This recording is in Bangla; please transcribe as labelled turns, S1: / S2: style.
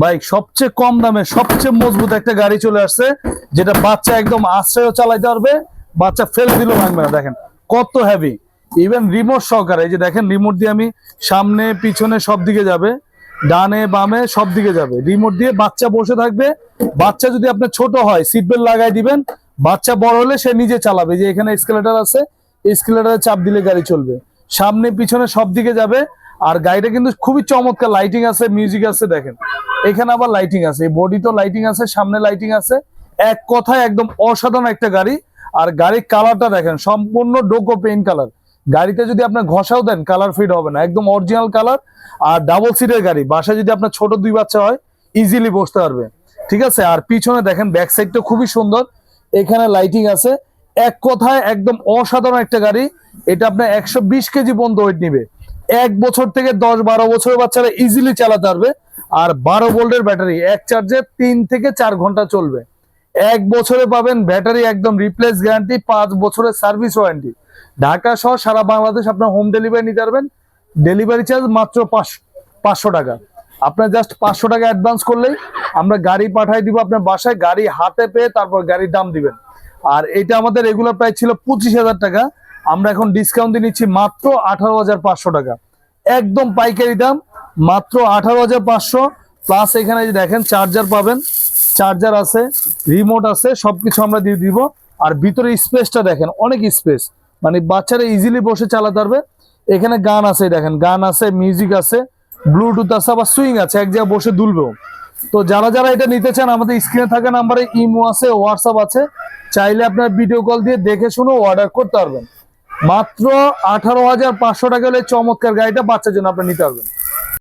S1: বাইক, সবচেয়ে কম দামে, সবচেয়ে মজবুত একটা গাড়ি চলে আসছে, যেটা বাচ্চা একদম আশ্রয় চালাইতে পারবে, বাচ্চা ফেল দিলেও ভাঙবে না। দেখেন, কত হেভি ইভেন রিমোট সহকারে, এই যে দেখেন রিমোট দিয়ে আমি সামনে, পিছনে সব দিকে যাবে, ডানে, বামে সব দিকে যাবে। রিমোট দিয়ে বাচ্চা বসে থাকবে, বাচ্চা যদি আপনার ছোট হয় সিট বেল্ট লাগাই দিবেন, বাচ্চা বড় হলে সে নিজে চালাবে। যে এখানে স্কেলেটার আছে স্কেলেটারে চাপ দিলে গাড়ি চলবে। সামনে, পিছনে সব দিকে যাবে আর গাড়িটা কিন্তু খুবই চমৎকার লাইটিং আছে মিউজিক আছে, দেখেন। এখানে আবার লাইটিং আছে বডি তো লাইটিং আছে, সামনে লাইটিং আছে। এক কথায় একদম অসাধারণ একটা গাড়ি। আর গাড়ির কালারটা দেখেন, সম্পূর্ণ ডোকো পেইন্ট কালার গাড়িতে যদি আপনার ঘষাও দেন কালার ফিট হবে না, একদম অরিজিনাল কালার আর ডাবল সিটের গাড়ি, বাসায় যদি আপনার ছোট দুই বাচ্চা হয় ইজিলি বসতে পারবে। ঠিক আছে? আর পিছনে দেখেন ব্যাক সাইডটা খুবই সুন্দর। এখানে লাইটিং আছে। এক কথায় একদম অসাধারণ একটা গাড়ি। এটা আপনার একশো বিশ কেজি পর্যন্ত ওয়েট নিবে। এক বছর থেকে দশ বারো বছরের বাচ্চারা ইজিলি চালাতে পারবে। আর বারো ভোল্টের ব্যাটারি, এক চার্জে তিন থেকে চার ঘণ্টা চলবে। এক বছরে পাবেন ব্যাটারি একদম রিপ্লেস গ্যারান্টি পাঁচ বছরের সার্ভিস ওয়ারেন্টি ঢাকা সহ সারা বাংলাদেশ আপনার হোম ডেলিভারি নিতে পারবেন। ডেলিভারি চার্জ মাত্র পাঁচশো পাঁচশো টাকা। আপনার জাস্ট পাঁচশো টাকা অ্যাডভান্স করলেই আমরা গাড়ি পাঠাই দিব আপনার বাসায়, গাড়ি হাতে পেয়ে তারপর গাড়ির দাম দিবেন। আর এটা আমাদের রেগুলার প্রাইস ছিল পঁচিশ হাজার টাকা। আমরা এখন ডিসকাউন্ট দিয়ে নিচ্ছি মাত্র আঠারো হাজার পাঁচশো টাকা। একদম পাইকারি দাম, মাত্র আঠারো হাজার পাঁচশো। প্লাস এখানে যে দেখেন চার্জার পাবেন চার্জার আছে রিমোট আছে, সবকিছু আমরা দিয়ে দিব। আর ভিতরে স্পেসটা দেখেন, অনেক স্পেস মানে বাচ্চারা ইজিলি বসে চালাতে পারবে। এখানে গান আছে দেখেন, গান আছে মিউজিক আছে ব্লুটুথ আছে, আবার সুইং আছে, এক জায়গায় বসে দুলবেও তো যারা যারা এটা নিতে চান, আমাদের স্ক্রিনে থাকা নাম্বারে ইমো আছে হোয়াটসঅ্যাপ আছে, চাইলে আপনার ভিডিও কল দিয়ে দেখে শুনে অর্ডার করতে পারবেন। মাত্র আঠারো হাজার পাঁচশো টাকা হলে চমৎকার গাড়িটা বাচ্চার জন্য আপনি নিতে পারবেন।